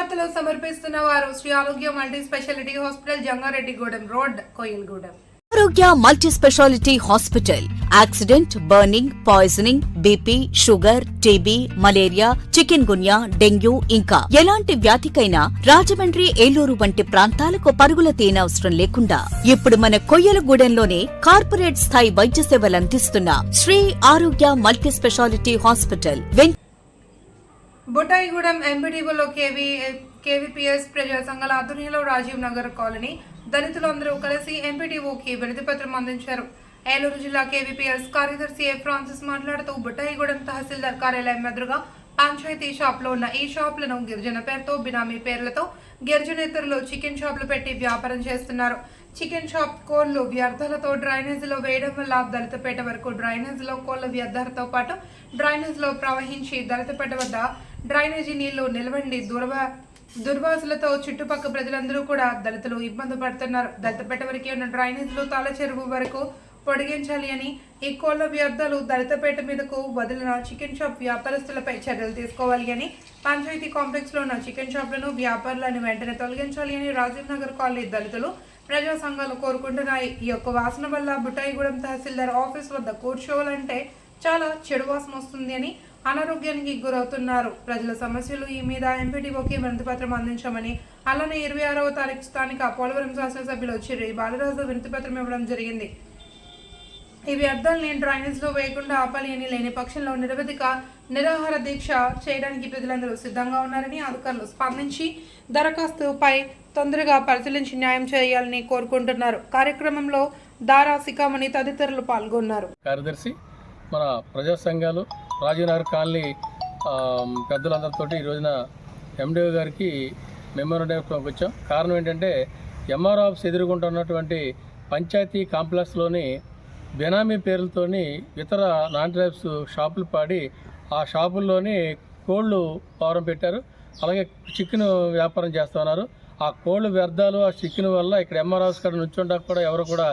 వార్తలు సమర్పిస్తున్న వారు Shri Arogya multi speciality hospital Jangareddygudem road Koyilgudem Arogya multi speciality hospital. Accident burning poisoning BP sugar TB malaria chikungunya dengue ఇంకా. ఎలాంటి వ్యాధికైనా రాజమండ్రి ఏలూరు వంటి ప్రాంతాలకు పరుగుల తీయనవసరం లేకుండా ఇప్పుడు మన కొయ్యలగూడెంలోనే కార్పొరేట్ స్థాయి వైద్య సేవలు అందిస్తున్న Shri Arogya multi speciality hospital when Butaigudem ఎంపీడీఓలో కేవీ కేవీపీఎస్ ప్రజా సంఘాల ఆధ్వర్యంలో రాజీవ్ నగర్ కాలనీ దళితులందరూ కలిసి ఎంపీడీఓకి వినతిపత్రం అందించారు. ఏలూరు జిల్లా కేవీపీఎస్ కార్యదర్శి ఏ ఫ్రాన్సిస్ మాట్లాడుతూ బుటాయిగూడెం తహసీల్దార్ కార్యాలయం ఎదురుగా పంచాయతీ షాప్లో ఉన్న ఈ షాపులను గిరిజన పేరుతో బినామీ పేర్లతో గిరిజనేతరులు చికెన్ షాపులు పెట్టి వ్యాపారం చేస్తున్నారు. చికెన్ షాప్ కోళ్ళు వ్యర్థాలతో డ్రైనేజీలో వేయడం వల్ల దళితపేట వరకు డ్రైనేజీలో కోళ్ళ వ్యర్థాలతో పాటు డ్రైనేజీలో ప్రవహించి దళితపేట వద్ద డ్రైనేజీ నీళ్ళు నిలవండి. దుర్వ దుర్వాసులతో చుట్టుపక్కల ప్రజలందరూ కూడా దళితులు ఇబ్బంది పడుతున్నారు. దళితపేట వరకు ఉన్న డ్రైనేజీలు తాళ చెరువు వరకు పొడిగించాలి అని ఈ కోళ్ళ వ్యర్థాలు దళితపేట మీదకు వదిలిన చికెన్ షాప్ వ్యాపారస్తులపై చర్యలు తీసుకోవాలి అని పంచాయతీ కాంప్లెక్స్లో ఉన్న చికెన్ షాప్లను వ్యాపారులను వెంటనే తొలగించాలి అని రాజీవ్ నగర్ కాలనీ దళితులు ప్రజా సంఘాలు కోరుకుంటున్నాయి. ఈ యొక్క వాసన వల్ల బుటాయిగూడెం తహసీల్దార్ ఆఫీస్ వద్ద కూర్చోవాలంటే చాలా చెడు వాసన వస్తుంది అని అనారోగ్యానికి గురవుతున్నారు. ప్రజల సమస్యలు ఈ మీద ఎంపీటీఓకి వినతిపత్రం అందించామని అలానే ఇరవై ఆరవ తారీఖు స్థానిక పోలవరం శాసనసభ్యులు చిర్రి బాలరాజు వినతిపత్రం ఇవ్వడం జరిగింది. ఈ వ్యర్థాలని నేను లో వేయకుండా ఆపాలి అని లేని పక్షంలో నిరవధిక నిరాహార దీక్ష చేయడానికి ప్రజలందరూ సిద్ధంగా ఉన్నారని అధికారులు స్పందించి దరఖాస్తుపై తొందరగా పరిశీలించి న్యాయం చేయాలని కోరుకుంటున్నారు. కార్యక్రమంలో దారా సికామణి తదితరులు పాల్గొన్నారు. కార్యదర్శి మన ప్రజా సంఘాలు రాజీవ్నగర్ కాలనీ పెద్దలందరితో ఈ రోజున ఎండిఓ గారికి మెమోరండం వచ్చాం. కారణం ఏంటంటే ఎంఆర్ ఆఫీస్ ఎదుర్కొంటున్నటువంటి పంచాయతీ కాంప్లెక్స్లోని బెనామీ పేర్లతోని ఇతర నాన్ డ్రైవ్స్ షాపులు పాడి ఆ షాపుల్లోని కోళ్ళు ఫారం పెట్టారు. అలాగే చికెన్ వ్యాపారం చేస్తున్నారు ఆ కోళ్ళు వ్యర్థాలు ఆ చికెన్ వల్ల ఇక్కడ ఎంఆర్ఆర్స్ కాడ నుంచుండా కూడా ఎవరు కూడా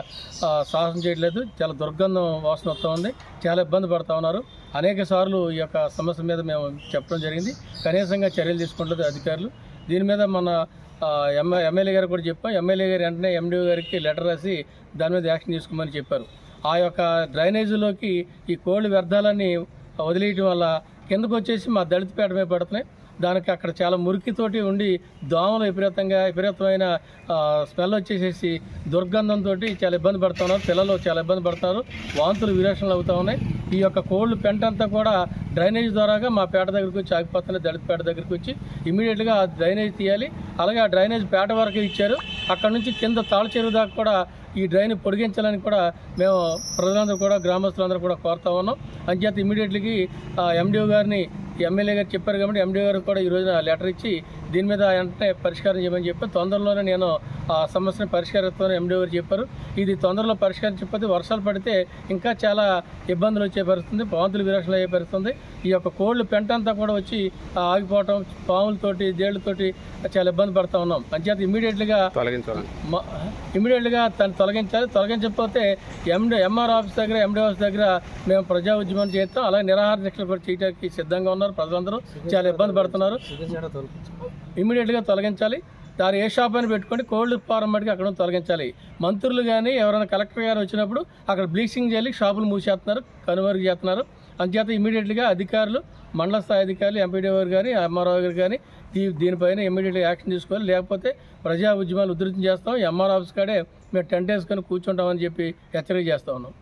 సాహసం చేయట్లేదు. చాలా దుర్గంధం వాసన వస్తూ ఉంది. చాలా ఇబ్బంది పడుతూ ఉన్నారు. అనేక సార్లు ఈ యొక్క సమస్య మీద మేము చెప్పడం జరిగింది. కనీసంగా చర్యలు తీసుకుంటుంది అధికారులు. దీని మీద మన ఎమ్మెల్యే గారు కూడా చెప్పాం ఎమ్మెల్యే గారు వెంటనే ఎండిఓ గారికి లెటర్ రాసి దాని మీద యాక్షన్ తీసుకోమని చెప్పారు. ఆ యొక్క డ్రైనేజీలోకి ఈ కోళ్ళు వ్యర్థాలన్నీ వదిలేయటం వల్ల కిందకు వచ్చేసి మా దళితపేట మీద పడుతున్నాయి. దానికి అక్కడ చాలా మురికితోటి ఉండి దోమలు విపరీతంగా విపరీతమైన స్మెల్ వచ్చేసేసి దుర్గంధంతో చాలా ఇబ్బంది పడుతున్నారు పిల్లలు చాలా ఇబ్బంది పడుతున్నారు వాంతులు విరేషణలు అవుతూ ఉన్నాయి. ఈ యొక్క కోళ్ళు పెంట అంతా కూడా డ్రైనేజ్ ద్వారాగా మా పేట దగ్గరికి వచ్చి ఆగిపోతున్నాయి. దళిత పేట దగ్గరికి వచ్చి ఇమీడియట్గా డ్రైనేజ్ తీయాలి. అలాగే ఆ డ్రైనేజ్ పేట వరకు ఇచ్చారు. అక్కడ నుంచి కింద తాళ చెరువు దాకా కూడా ఈ డ్రైన్ పొడిగించాలని కూడా మేము ప్రజలందరూ కూడా గ్రామస్తులందరూ కూడా కోరుతా ఉన్నాం. అంచేత ఇమీడియట్లీకి ఎండిఓ గారిని ఎమ్మెల్యే గారు చెప్పారు కాబట్టి ఎండీ గారు కూడా ఈ రోజున లెటర్ ఇచ్చి దీని మీద వెంటనే పరిష్కారం చేయమని చెప్పి తొందరలోనే నేను ఆ సమస్యను పరిష్కరిస్తామని ఎండిఓ గారు చెప్పారు. ఇది తొందరలో పరిష్కరించకపోతే వర్షాలు పడితే ఇంకా చాలా ఇబ్బందులు వచ్చే పరిస్థితుంది పాములు విరక్షలు అయ్యే పరిస్థితుంది. ఈ యొక్క కోళ్ళు పెంట అంతా కూడా వచ్చి ఆగిపోవటం పాములతోటి దేళ్ళతోటి చాలా ఇబ్బంది పడుతూ ఉన్నాం. అంచేత ఇమీడియట్లీగా తొలగించాలి. మ- ఇమీడియట్గా తను తొలగించాలి. తొలగించకపోతే ఎండి ఎంఆర్ ఆఫీస్ దగ్గర ఎండి ఆఫీస్ దగ్గర మేము ప్రజా ఉద్యమం చేస్తాం. అలాగే నిరాహార దీక్షలు కూడా చేయడానికి సిద్ధంగా ఉన్నారు. ప్రజలందరూ చాలా ఇబ్బంది పడుతున్నారు. ఇమీడియట్గా తొలగించాలి. దాని ఏ షాప్ అని పెట్టుకొని కోల్డ్ ఫారం బట్టి అక్కడ తొలగించాలి. మంత్రులు కానీ ఎవరైనా కలెక్టర్ గారు వచ్చినప్పుడు అక్కడ బ్లీచింగ్ చేయాలి షాపులు మూసేస్తున్నారు కనుమరుగు చేస్తున్నారు. అంచేత ఇమీడియట్గా అధికారులు మండల స్థాయి అధికారులు ఎంపీడీ గారు కానీ ఎంఆర్ఓ గారు కానీ దీ దీనిపైన ఇమీడియట్గా యాక్షన్ తీసుకోవాలి. లేకపోతే ప్రజా ఉద్యమాలు ఉధృతం చేస్తాం. ఎంఆర్ ఆఫీస్ కాడే మేము టెంట్ వేసుకొని కూర్చుంటామని చెప్పి హెచ్చరిక చేస్తా ఉన్నాం.